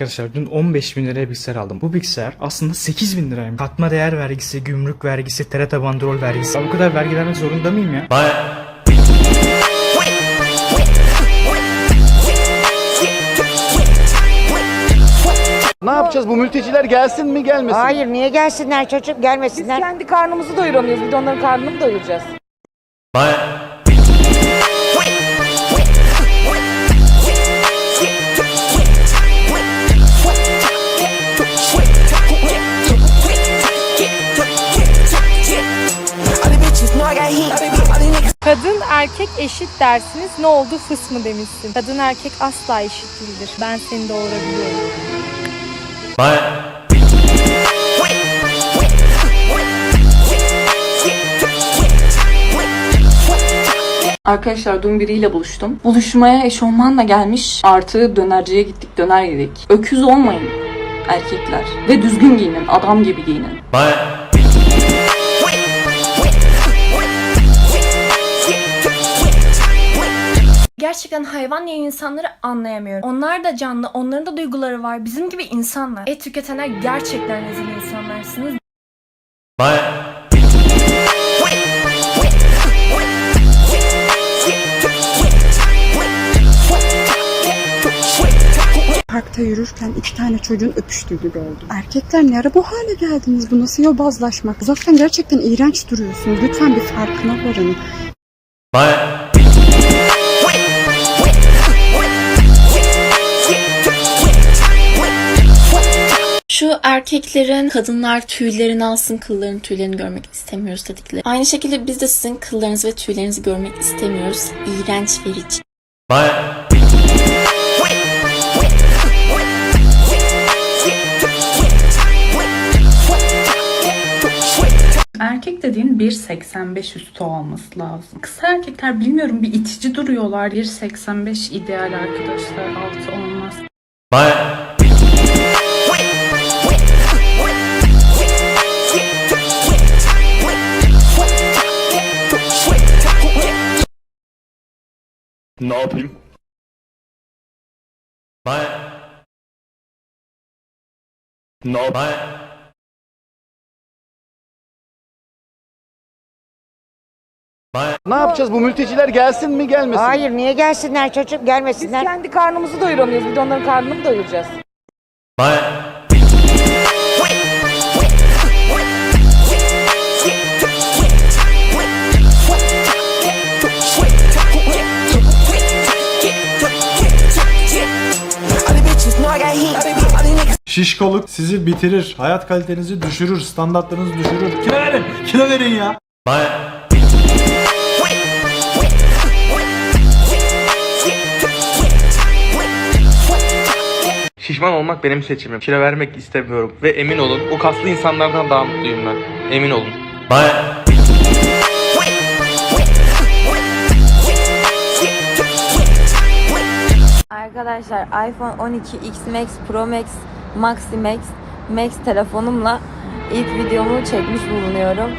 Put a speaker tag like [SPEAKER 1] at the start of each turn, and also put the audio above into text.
[SPEAKER 1] Arkadaşlar dün 15 bin liraya bilgisayar aldım. Bu bilgisayar aslında 8 bin liraymış. Katma değer vergisi, gümrük vergisi, TRT bandrol vergisi. Ya bu kadar vergi vermek zorunda mıyım ya?
[SPEAKER 2] Ne yapacağız? Bu mülteciler gelsin mi gelmesin? mi?
[SPEAKER 3] Hayır niye gelsinler çocuğum
[SPEAKER 4] Biz
[SPEAKER 3] gelmesinler.
[SPEAKER 4] kendi karnımızı doyuramıyoruz. Bir de onların karnını mı doyuracağız?
[SPEAKER 5] Kadın erkek eşit dersiniz ne oldu fıs mı demişsin. Kadın erkek asla eşit değildir. Ben seni doğurabiliyorum.
[SPEAKER 6] Arkadaşlar dün biriyle buluştum. Buluşmaya eşofmanla gelmiş. Artı dönerciye gittik döner yedik. Öküz olmayın erkekler. Ve düzgün giyinin. Adam gibi giyinin.
[SPEAKER 7] Gerçekten hayvan diye insanları anlayamıyorum. Onlar da canlı, onların da duyguları var. Bizim gibi insanlar. Et tüketenler gerçekten rezil insanlarsınız.
[SPEAKER 8] Parkta yürürken iki tane çocuğun öpüştüğünü gördüm. Erkekler ne ara bu hale geldiniz? Bu nasıl yobazlaşmak? Uzaktan gerçekten iğrenç duruyorsunuz. Lütfen bir farkına varın.
[SPEAKER 9] Şu erkeklerin kadınlar tüylerini alsın kılların tüylerini görmek istemiyoruz dedikleri. Aynı şekilde biz de sizin kıllarınızı ve tüylerinizi görmek istemiyoruz. İğrenç verici.
[SPEAKER 10] Erkek dediğin 1.85 üstü olması lazım. Kısa erkekler bilmiyorum bir itici duruyorlar. 1.85 ideal arkadaşlar. Altı olmaz.
[SPEAKER 2] Ne yapayım? Ne yapayım? Ne yapacağız? Bu mülteciler gelsin mi gelmesin? mi?
[SPEAKER 3] Hayır niye gelsinler çocuğum
[SPEAKER 4] Biz
[SPEAKER 3] gelmesinler.
[SPEAKER 4] kendi karnımızı doyuramıyoruz. Bir de onların karnını mı doyuracağız?
[SPEAKER 11] Şişkoluk sizi bitirir. Hayat kalitenizi düşürür. Standartlarınızı düşürür. Kilo verin. Kilo verin ya.
[SPEAKER 12] Şişman olmak benim seçimim. Kilo vermek istemiyorum. Ve emin olun o kaslı insanlardan daha mutluyum ben. Emin olun.
[SPEAKER 7] Arkadaşlar iPhone 12 X Max Pro Max Maxi Max telefonumla ilk videomu çekmiş bulunuyorum.